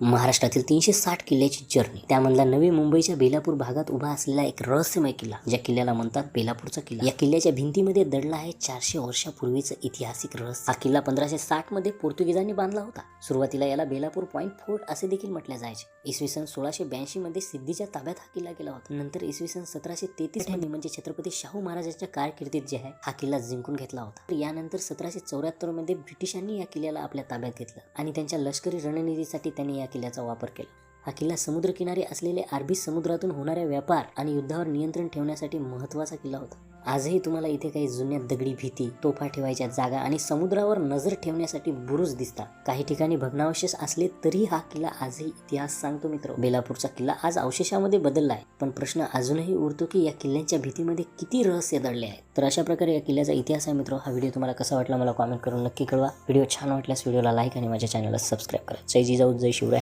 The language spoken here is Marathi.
महाराष्ट्रातील तीनशे साठ किल्ल्याची जर्नी त्यामधला नवी मुंबईच्या बेलापूर भागात उभा असलेला एक रहस्यमय किल्ला ज्या किल्ल्याला म्हणतात बेलापूरचा किल्ला. या किल्ल्याच्या भिंतीमध्ये दडला आहे चारशे वर्षापूर्वीचं ऐतिहासिक रहस्य. हा किल्ला पंधराशे साठमध्ये पोर्तुगीजांनी बांधला होता. सुरुवातीला याला बेलापूर पॉईंट फोर्ट असे देखील म्हटले जायचे. इसवी सन सोळाशे ब्याऐंशी मध्ये सिद्धीच्या ताब्यात हा किल्ला गेला होता. नंतर इसवी सन सतराशे तेहतीसमध्ये म्हणजे छत्रपती शाहू महाराजांच्या कारकिर्दीत जे आहे हा किल्ला जिंकून घेतला होता. यानंतर सतराशे चौऱ्याहत्तरमध्ये ब्रिटिशांनी या किल्ल्याला आपल्या ताब्यात घेतलं आणि त्यांच्या लष्करी रणनीतीसाठी त्यांनी या किल्ल्याचा वापर केला. हा किल्ला समुद्रकिनारी असलेले अरबी समुद्रातून होणाऱ्या व्यापार आणि युद्धावर नियंत्रण ठेवण्यासाठी महत्त्वाचा किल्ला होता. आजही तुम्हाला इथे काही जुन्या दगडी भीती तोफा ठेवायच्या जागा आणि समुद्रावर नजर ठेवण्यासाठी बुरुज दिसतात. काही ठिकाणी भग्नावशेष असले तरी हा किल्ला आजही इतिहास सांगतो मित्र. बेलापूरचा किल्ला आज अवशेषामध्ये बदलला आहे. पण प्रश्न अजूनही उरतो की या किल्ल्यांच्या भीतीमध्ये किती रहस्य दडले आहेत तर अशा प्रकारे या किल्ल्याचा इतिहास आहे मित्र. हा व्हिडिओ तुम्हाला कसा वाटला मला कॉमेंट करून नक्की कळवा. व्हिडिओ छान वाटल्यास व्हिडिओला लाईक आणि माझ्या चॅनलला सबस्क्राईब करा. जय जिजाऊ जय शिवराय.